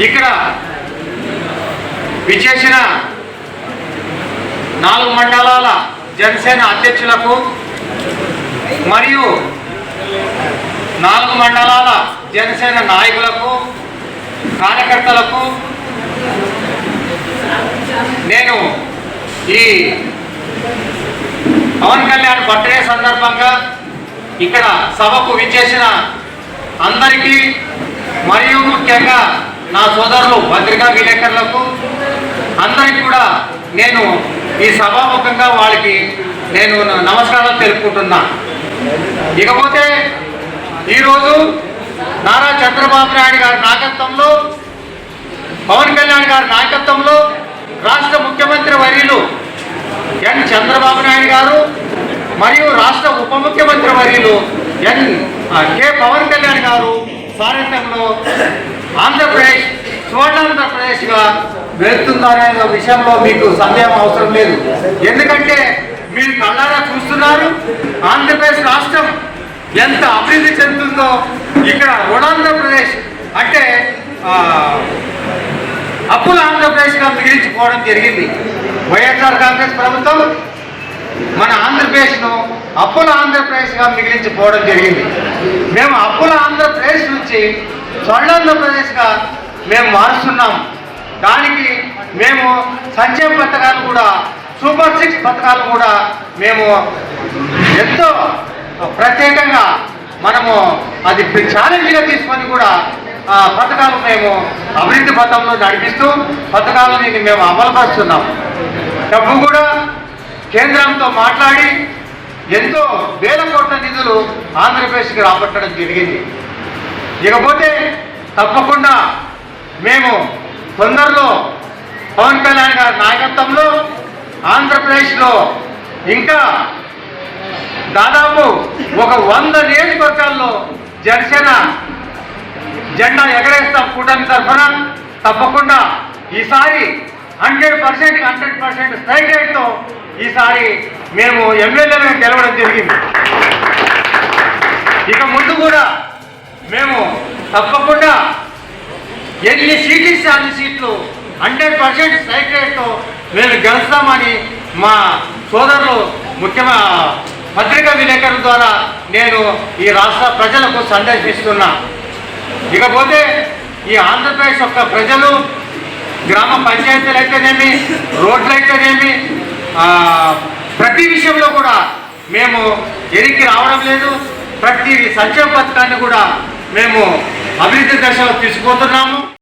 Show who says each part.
Speaker 1: ఇక్కడ విచేసిన నాలుగు మండలాల జనసేన అధ్యక్షులకు మరియు నాలుగు మండలాల జనసేన నాయకులకు కార్యకర్తలకు నేను ఈ పవన్ కళ్యాణ్ బర్త్డే సందర్భంగా ఇక్కడ సభకు విచ్చేసిన అందరికీ ముఖ్యంగా నా సోదరులు పత్రికా విలేకరులకు అందరికీ కూడా నేను ఈ సభాముఖంగా వాళ్ళకి నేను నమస్కారాలు తెలుపుకుంటున్నా. ఇకపోతే ఈరోజు నారా చంద్రబాబు నాయుడు గారి నాయకత్వంలో పవన్ కళ్యాణ్ గారి నాయకత్వంలో రాష్ట్ర ముఖ్యమంత్రి వర్యులు ఎన్ చంద్రబాబు నాయుడు గారు మరియు రాష్ట్ర ఉప ముఖ్యమంత్రి వర్యులు ఎన్ కె పవన్ కళ్యాణ్ గారు సారథ్యంలో ఆంధ్రప్రదేశ్ స్వర్ణాంధ్రప్రదేశ్గా వెళ్తుందనే విషయంలో మీకు సందేహం అవసరం లేదు. ఎందుకంటే మీరు కళ్ళారా చూస్తున్నారు ఆంధ్రప్రదేశ్ రాష్ట్రం ఎంత అభివృద్ధి చెందుతుందో ఇక్కడ రుణాంధ్రప్రదేశ్ అంటే అప్పుల ఆంధ్రప్రదేశ్గా మిగిలించుకోవడం జరిగింది. వైఎస్ఆర్ కాంగ్రెస్ ప్రభుత్వం మన ఆంధ్రప్రదేశ్ను అప్పుల ఆంధ్రప్రదేశ్గా మిగిలించిపోవడం జరిగింది. మేము అప్పుల ఆంధ్రప్రదేశ్ నుంచి స్వర్ణాంధ్రప్రదేశ్గా మేము మారుస్తున్నాం. దానికి మేము సంక్షేమ పథకాలు కూడా సూపర్ సిక్స్ పథకాలు కూడా మేము ఎంతో ప్రత్యేకంగా మనము అది ఛాలెంజ్గా తీసుకొని కూడా ఆ పథకాలు మేము అభివృద్ధి పథంలో నడిపిస్తూ పథకాలని మేము అమలుపరుస్తున్నాం. డబ్బు కూడా కేంద్రంతో మాట్లాడి ఎంతో వేల కోట్ల నిధులు ఆంధ్రప్రదేశ్కి రాబట్టడం జరిగింది. ఇకపోతే తప్పకుండా మేము తొందరలో పవన్ కళ్యాణ్ గారి నాయకత్వంలో ఆంధ్రప్రదేశ్లో ఇంకా దాదాపు ఒక వంద నియోజకవర్గాల్లో జనసేన జెండా ఎగరేస్తాం కూటమి తరఫున. తప్పకుండా ఈసారి hundred percent hundred percent strike రేట్తో ఈసారి మేము ఎమ్మెల్యేలను గెలవడం జరిగింది. ఇక ముందు కూడా మేము తప్పకుండా ఎన్ని సీట్లు ఇస్తే అన్ని సీట్లు హండ్రెడ్ పర్సెంట్ స్ట్రైక్ రేట్తో మేము గెలుస్తామని మా సోదరులు ముఖ్యమైన పత్రికా విలేకరుల ద్వారా నేను ఈ రాష్ట్ర ప్రజలకు సందేశిస్తున్నా. ఇకపోతే ఈ ఆంధ్రప్రదేశ్ యొక్క ప్రజలు గ్రామ పంచాయతీలు అయితేనేమి రోడ్లు అయితేనేమి ప్రతి విషయంలో కూడా మేము ఎరికి రావడం లేదు. ప్రతి సంక్షేమ పథకాన్ని కూడా మేము అభివృద్ధి దశలో తీసుకుపోతున్నాము.